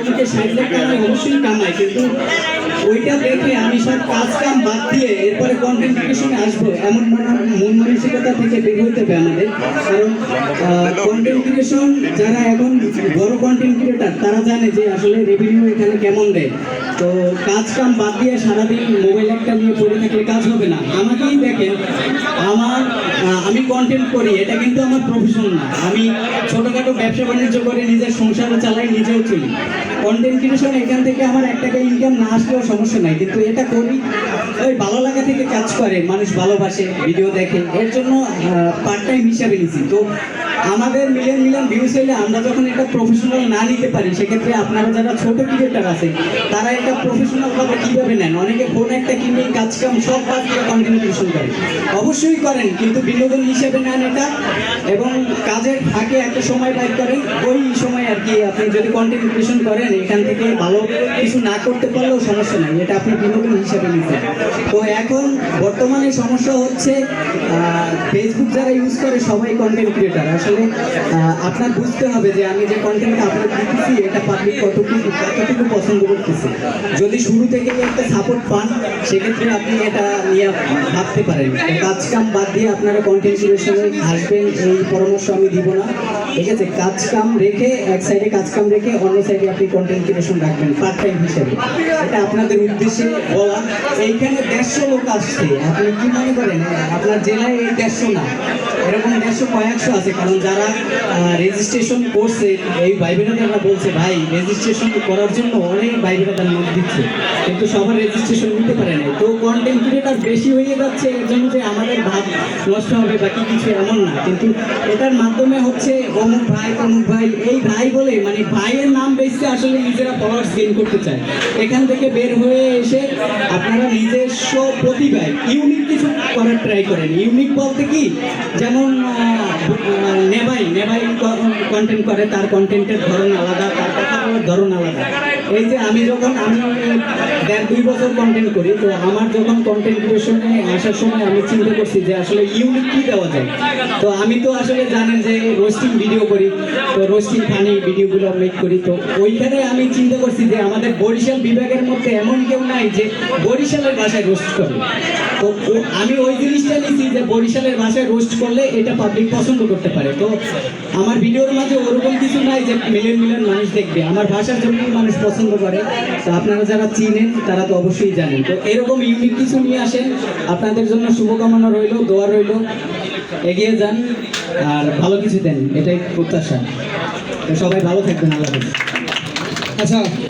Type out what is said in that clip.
আমাকে ষাট লাখ টাকা অবশ্যই কামাই কিন্তু ওইটা দেখে আমি সব কাজ কাম বাদ দিয়ে এরপরে কন্টেন্ট আসব, এমন মন- মন মানসিকতা থেকে বের হতে হবে আমাদের। কারণ কন্টেন্ট ক্রিয়েশন যারা এখন বড় কন্টেন্ট ক্রিয়েটার তারা জানে যে আসলে রেভিনিউ এখানে কেমন দেয়। তো কাজ কাম বাদ দিয়ে সারাদিন মোবাইল একটা নিয়ে পড়ে থাকলে কাজ হবে না। আমাকেই দেখেন, আমার আমি কন্টেন্ট করি, এটা কিন্তু আমার প্রফেশন না। আমি ছোটোখাটো ব্যবসা বাণিজ্য করে নিজের সংসারও চালাই, নিজেও চলি। কন্টেন্ট ক্রিয়েশন এখান থেকে আমার এক টাকা ইনকাম না আসলেও সমস্যা নাই, কিন্তু এটা করি, ওই ভালো লাগা থেকে কাজ করে, মানুষ ভালোবাসে ভিডিও দেখে। এর জন্য পার্ট টাইম হিসাবে নিছি। তো আমাদের মিলিয়ন মিলিয়ন ভিউজ হলে আমরা যখন এটা প্রফেশনাল না নিতে পারি, সেক্ষেত্রে আপনারা যারা ছোট ক্রিকেটার আছে তারা এটা প্রফেশনাল ভাবে কীভাবে নেন? অনেকে ফোন একটা কিনে কাজ কাম সব বাদ দিয়ে কন্টেন্ট ক্রিয়েশন করে। অবশ্যই করেন, কিন্তু বিনোদন হিসেবে নেন এটা এবং কাজের ফাঁকে একটা সময় বাইর করেন, ওই সময় আর কি আপনি যদি কন্টেন্ট ক্রিয়েশন করেন, এখান থেকে ভালো কিছু না করতে পারলেও সমস্যা নেই, এটা আপনি বিনোদন হিসেবে নিতেন তো এখন বর্তমানে সমস্যা হচ্ছে ফেসবুক যারা ইউজ করে সবাই কন্টেন্ট ক্রিয়েটার আসলে আহ, আপনার বুঝতে হবে যে আমি যে কন্টেন্টটা আপলোড দিতেছি এটা পাবলিক কতটুকু কতটুকু পছন্দ করতেছে। যদি শুরু থেকে একটা সাপোর্ট পান সেক্ষেত্রে আপনি এটা নিয়ে ভাবতে পারেন। কাজ কাম বাদ দিয়ে আপনারা কন্টেন্ট ক্রিয়েশনে আসবেন এই পরামর্শ আমি দিব না। ঠিক আছে কাজ কাম রেখে এক সাইডে কাজ কাম রেখে অন্য সাইডে আপনি কন্টেন্ট ক্রিয়েশন রাখবেন পার্ট টাইম হিসেবে। এটা আপনাদের উদ্দেশ্যে বলা। এইখানে দেড়শো লোক আসছে। আপনি কি মনে করেন আপনার জেলায় এই দেড়শো না? এরকম দেড়শো কয়েকশো আছে কারণ যারা রেজিস্ট্রেশন করছে, এই ভাই বোনেরা বলছে, ভাই রেজিস্ট্রেশন করার জন্য অনেক ভাই বোনেরা নোট দিচ্ছে। কিন্তু সবার রেজিস্ট্রেশন নিতে পারে না তো কন্টেন্ট ক্রিয়েটার বেশি হয়ে যাচ্ছে, এর জন্য যে আমাদের ভাব নষ্ট হবে বা কি কিছু এমন না। কিন্তু এটার মাধ্যমে হচ্ছে অমুক ভাই অমুক ভাই, এই ভাই বলে মানে ভাইয়ের নাম বেশি আসলে নিজেরা ফলোয়ার্স গেইন করতে চায়। এখান থেকে বের হয়ে এসে আপনারা নিজস্ব প্রতিভায় ইউনিক কিছু করার ট্রাই করেন। ইউনিক বলতে কি? যেমন নেবাই নেবাই কন্টেন্ট করে তার কন্টেন্টের ধরন আলাদা তার কথা বলার ধরন আলাদা। এই যে আমি যখন আমি দেড় দুই বছর কন্টেন্ট করি, তো আমার যখন কন্টেন্ট ক্রিয়েশনে আসার সময় আমি চিন্তা করছি যে আসলে ইউনিক কি দেওয়া যায়? তো আমি তো আসলে জানেন যে রোস্টিং ভিডিও করি, তো রোস্টিং ফানি ভিডিওগুলো মেক করি। তো ওইখানে আমি চিন্তা করছি যে আমাদের বরিশাল বিভাগের মধ্যে এমন কেউ নাই যে বরিশালের ভাষায় রোস্ট করে। তো আমি ওই জিনিসটা নিয়েছি যে বরিশালের ভাষায় রোস্ট করলে এটা পাবলিক পছন্দ করতে পারে। তো আমার ভিডিওর মাঝে ওরকম কিছু নাই যে মিলিয়ন মিলিয়ন মানুষ দেখবে। আমার ভাষার জন্য মানুষ পছন্দ করে, তো আপনারা যারা চিনেন, তারা তো অবশ্যই জানেন। তো এরকম ইউনিক কিছু নিয়ে আসেন, আপনাদের জন্য শুভকামনা রইল, দোয়া রইল। এগিয়ে যান, আর ভালো কিছু দেন, এটাই প্রত্যাশা। তো সবাই ভালো থাকবেন, আল্লাহ আচ্ছা।